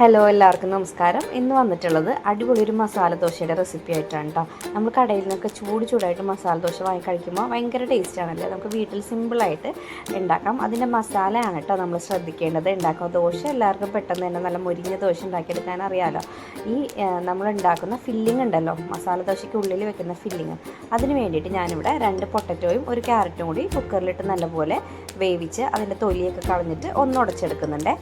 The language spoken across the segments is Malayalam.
ഹലോ എല്ലാവർക്കും നമസ്കാരം. ഇന്ന് വന്നിട്ടുള്ളത് അടിപൊളി ഒരു മസാല ദോശയുടെ റെസിപ്പി ആയിട്ടാണ് കേട്ടോ നമ്മൾ കടയിൽ നിന്നൊക്കെ ചൂട് ചൂടായിട്ട് മസാല ദോശ വാങ്ങി കഴിക്കുമ്പോൾ ഭയങ്കര ടേസ്റ്റ് ആണല്ലേ? നമുക്ക് വീട്ടിൽ സിമ്പിളായിട്ട് ഉണ്ടാക്കാം. അതിന്റെ മസാലയാണ് കേട്ടോ നമ്മൾ ശ്രദ്ധിക്കേണ്ടത്. ഉണ്ടാക്കുക ദോശ എല്ലാവർക്കും പെട്ടെന്ന് തന്നെ നല്ല മുരിഞ്ഞ ദോശ ഉണ്ടാക്കിയെടുക്കാൻ അറിയാമല്ലോ ഈ നമ്മൾ ഉണ്ടാക്കുന്ന ഫില്ലിംഗ് ഉണ്ടല്ലോ. മസാല ദോശയ്ക്ക് ഉള്ളിൽ വെക്കുന്ന ഫില്ലിംഗ് അതിന് വേണ്ടിയിട്ട് ഞാനിവിടെ രണ്ട് പൊട്ടറ്റോയും ഒരു ക്യാരറ്റും കൂടി കുക്കറിലിട്ട് നല്ലപോലെ വേവിച്ച് അതിന്റെ തൊലിയൊക്കെ കളഞ്ഞിട്ട് ഒന്ന് ഉടച്ചെടുക്കുന്നുണ്ട്.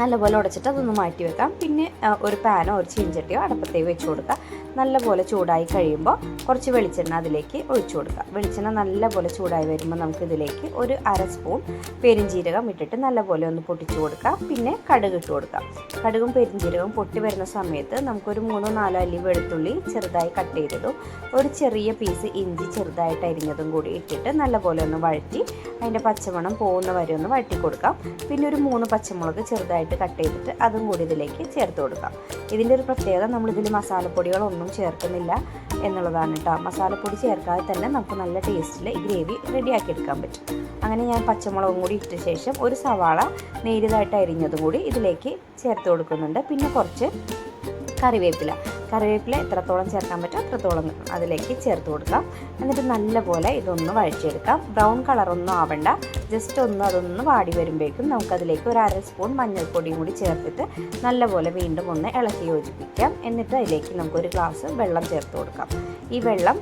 നല്ലപോലെ ഉടച്ചിട്ട് അതൊന്ന് മാറ്റി വെക്കാം. പിന്നെ ഒരു പാനോ ഒരു ചീഞ്ചട്ടിയോ അടുപ്പത്തേക്ക് വെച്ച് കൊടുക്കുക. നല്ലപോലെ ചൂടായി കഴിയുമ്പോൾ കുറച്ച് വെളിച്ചെണ്ണ അതിലേക്ക് ഒഴിച്ചു കൊടുക്കുക. വെളിച്ചെണ്ണ നല്ലപോലെ ചൂടായി വരുമ്പോൾ നമുക്ക് ഇതിലേക്ക് ഒരു അര സ്പൂൺ പെരിഞ്ജീരകം ഇട്ടിട്ട് നല്ലപോലെ ഒന്ന് പൊട്ടിച്ചു കൊടുക്കുക. പിന്നെ കടുക് ഇട്ട് കൊടുക്കുക. കടുകും പെരിഞ്ജീരകവും പൊട്ടി വരുന്ന സമയത്ത് നമുക്കൊരു മൂന്നോ നാലോ അല്ലി വെളുത്തുള്ളി ചെറുതായി കട്ട് ചെയ്തതും ഒരു ചെറിയ പീസ് ഇഞ്ചി ചെറുതായിട്ട് അരിഞ്ഞതും കൂടി ഇട്ടിട്ട് നല്ലപോലെ ഒന്ന് വഴറ്റി അതിന്റെ പച്ചമണം പോകുന്ന വരെ ഒന്ന് വഴറ്റി കൊടുക്കാം. പിന്നെ ഒരു മൂന്ന് പച്ചമുളക് ചെറുതായിട്ട് കട്ട് ചെയ്തിട്ട് അതും കൂടി ഇതിലേക്ക് ചേർത്ത് കൊടുക്കാം. ഇതിന്റെ ഒരു പ്രത്യേകത നമ്മളിതിൽ മസാലപ്പൊടികളൊന്നും ചേർക്കുന്നില്ല എന്നുള്ളതാണ് കേട്ടോ മസാലപ്പൊടി ചേർക്കാതെ തന്നെ നമുക്ക് നല്ല ടേസ്റ്റിൽ ഈ ഗ്രേവി റെഡിയാക്കി എടുക്കാൻ പറ്റും. അങ്ങനെ ഞാൻ പച്ചമുളകും കൂടി ഇട്ട ശേഷം ഒരു സവാള നേരിതായിട്ട് അരിഞ്ഞതും കൂടി ഇതിലേക്ക് ചേർത്ത് കൊടുക്കുന്നുണ്ട്. പിന്നെ കുറച്ച് കറിവേപ്പില. കറിവേപ്പില എത്രത്തോളം ചേർക്കാൻ പറ്റും അത്രത്തോളം അതിലേക്ക് ചേർത്ത് കൊടുക്കാം. എന്നിട്ട് നല്ലപോലെ ഇതൊന്ന് വഴിച്ചെടുക്കാം ബ്രൗൺ കളറൊന്നും ആവണ്ട. ജസ്റ്റ് ഒന്ന് അതൊന്ന് വാടി വരുമ്പോഴേക്കും നമുക്കതിലേക്ക് ഒരു അര സ്പൂൺ മഞ്ഞൾപ്പൊടിയും കൂടി ചേർത്തിട്ട് നല്ലപോലെ വീണ്ടും ഒന്ന് ഇളക്കി യോജിപ്പിക്കാം എന്നിട്ട് അതിലേക്ക് നമുക്കൊരു ഗ്ലാസ് വെള്ളം ചേർത്ത് കൊടുക്കാം. ഈ വെള്ളം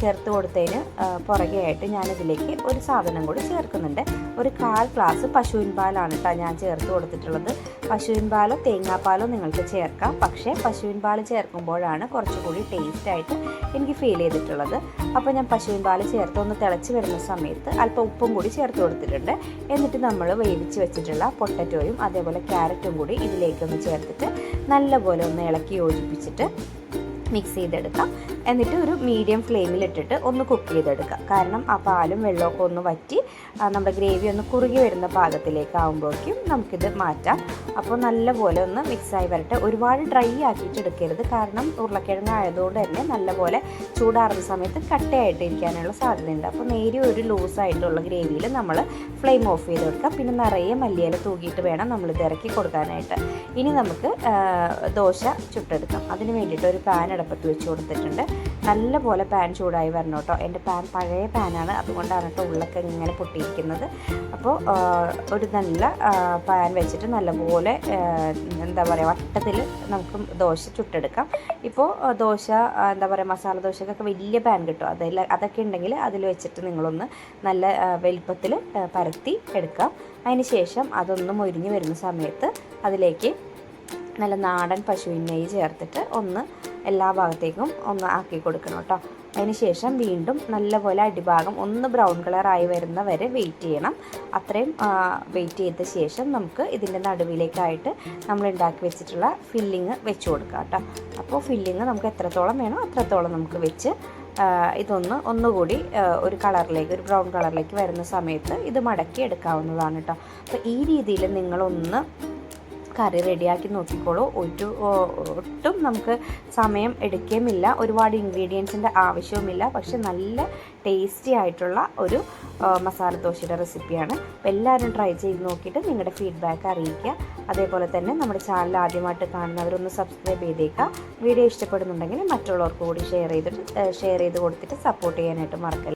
ചേർത്ത് കൊടുത്തതിന് പുറകെയായിട്ട് ഞാനിതിലേക്ക് ഒരു സാധനം കൂടി ചേർക്കുന്നുണ്ട്. ഒരു കാൽ ഗ്ലാസ് പശുവിൻ പാലാണ് കേട്ടോ ഞാൻ ചേർത്ത് കൊടുത്തിട്ടുള്ളത്. പശുവിൻ പാലോ തേങ്ങാപ്പാലോ നിങ്ങൾക്ക് ചേർക്കാം. പക്ഷേ പശുവിൻ പാൽ ചേർക്കുമ്പോഴാണ് കുറച്ചുകൂടി ടേസ്റ്റായിട്ട് എനിക്ക് ഫീൽ ചെയ്തിട്ടുള്ളത്. അപ്പോൾ ഞാൻ പശുവിൻ പാൽ ചേർത്ത് ഒന്ന് തിളച്ച് വരുന്ന സമയത്ത് അല്പം ഉപ്പും കൂടി ചേർത്ത് കൊടുത്തിട്ടുണ്ട്. എന്നിട്ട് നമ്മൾ വേവിച്ച് വെച്ചിട്ടുള്ള പൊട്ടറ്റോയും അതേപോലെ ക്യാരറ്റും കൂടി ഇതിലേക്കൊന്ന് ചേർത്തിട്ട് നല്ലപോലെ ഒന്ന് ഇളക്കി യോജിപ്പിച്ചിട്ട് മിക്സ് ചെയ്തെടുക്കാം. എന്നിട്ട് ഒരു മീഡിയം ഫ്ലെയിമിലിട്ടിട്ട് ഒന്ന് കുക്ക് ചെയ്തെടുക്കുക കാരണം ആ പാലും വെള്ളമൊക്കെ ഒന്ന് വറ്റി നമ്മുടെ ഗ്രേവി ഒന്ന് കുറുകി വരുന്ന പാകത്തിലേക്ക് ആകുമ്പോഴേക്കും നമുക്കിത് മാറ്റാം. അപ്പോൾ നല്ലപോലെ ഒന്ന് മിക്സായി വരട്ടെ. ഒരുപാട് ഡ്രൈ ആക്കിയിട്ട് എടുക്കരുത്. കാരണം ഉരുളക്കിഴങ്ങ് ആയതുകൊണ്ട് തന്നെ നല്ലപോലെ ചൂടാറുന്ന സമയത്ത് കട്ടയായിട്ട് ഇരിക്കാനുള്ള സാധ്യതയുണ്ട്. അപ്പോൾ നേരിയ ഒരു ലൂസായിട്ടുള്ള ഗ്രേവിയിൽ നമ്മൾ ഫ്ലെയിം ഓഫ് ചെയ്ത് കൊടുക്കാം പിന്നെ നിറയെ മല്ലിയില തൂക്കിയിട്ട് വേണം നമ്മൾ ഇത് ഇറക്കി കൊടുക്കാനായിട്ട്. ഇനി നമുക്ക് ദോശ ചുട്ടെടുക്കാം. അതിന് വേണ്ടിയിട്ട് ഒരു പാൻ അടുപ്പത്ത് വെച്ച് കൊടുത്തിട്ടുണ്ട്. നല്ലപോലെ പാൻ ചൂടായി വരണം കേട്ടോ. എന്റെ പാൻ പഴയ പാനാണ് അതുകൊണ്ടാണ് കേട്ടോ ഉള്ളൊക്കെ ഇങ്ങനെ പൊട്ടിയിരിക്കുന്നത്. അപ്പോൾ ഒരു നല്ല പാൻ വെച്ചിട്ട് നല്ലപോലെ പോലെ എന്താ പറയുക വട്ടത്തിൽ നമുക്ക് ദോശ ചുട്ടെടുക്കാം. ഇപ്പോൾ ദോശ എന്താ പറയുക മസാല ദോശക്കൊക്കെ വലിയ പാൻ കിട്ടും. അതിൽ അതൊക്കെ ഉണ്ടെങ്കിൽ അതിൽ വെച്ചിട്ട് നിങ്ങളൊന്ന് നല്ല വലിപ്പത്തിൽ പരത്തി എടുക്കാം. അതിന് ശേഷം അതൊന്ന് മൊരിഞ്ഞ് വരുന്ന സമയത്ത് അതിലേക്ക് നല്ല നാടൻ പശുവിൻ നെയ്യ് ചേർത്തിട്ട് ഒന്ന് എല്ലാ ഭാഗത്തേക്കും ഒന്ന് ആക്കി കൊടുക്കണം കേട്ടോ. അതിനുശേഷം വീണ്ടും നല്ലപോലെ അടിഭാഗം ഒന്ന് ബ്രൗൺ കളറായി വരുന്ന വരെ വെയിറ്റ് ചെയ്യണം. അത്രയും വെയിറ്റ് ചെയ്ത ശേഷം നമുക്ക് ഇതിന്റെ നടുവിലേക്കായിട്ട് നമ്മൾ ഉണ്ടാക്കി വെച്ചിട്ടുള്ള ഫില്ലിങ് വെച്ച് കൊടുക്കാം കേട്ടോ. അപ്പോൾ ഫില്ലിങ് നമുക്ക് എത്രത്തോളം വേണോ അത്രത്തോളം നമുക്ക് വെച്ച് ഇതൊന്ന് ഒന്നുകൂടി ഒരു കളറിലേക്ക് ഒരു ബ്രൗൺ കളറിലേക്ക് വരുന്ന സമയത്ത് ഇത് മടക്കി എടുക്കാവുന്നതാണ് കേട്ടോ. അപ്പോൾ ഈ രീതിയിൽ നിങ്ങളൊന്ന് കറി റെഡിയാക്കി നോക്കിക്കോളൂ. ഒരു ഒട്ടും നമുക്ക് സമയം എടുക്കുകയുമില്ല ഒരുപാട് ഇൻഗ്രീഡിയൻസിന്റെ ആവശ്യവുമില്ല. പക്ഷെ നല്ല ടേസ്റ്റി ആയിട്ടുള്ള ഒരു മസാല ദോശയുടെ റെസിപ്പിയാണ്. എല്ലാവരും ട്രൈ ചെയ്ത് നോക്കിയിട്ട് നിങ്ങളുടെ ഫീഡ്ബാക്ക് അറിയിക്കുക. അതേപോലെ തന്നെ നമ്മുടെ ചാനൽ ആദ്യമായിട്ട് കാണുന്നവരൊന്ന് സബ്സ്ക്രൈബ് ചെയ്തേക്കുക. വീഡിയോ ഇഷ്ടപ്പെടുന്നുണ്ടെങ്കിൽ മറ്റുള്ളവർക്ക് കൂടി ഷെയർ ചെയ്തിട്ട് ഷെയർ ചെയ്ത് കൊടുത്തിട്ട് സപ്പോർട്ട് ചെയ്യാനായിട്ട് മറക്കല്ല.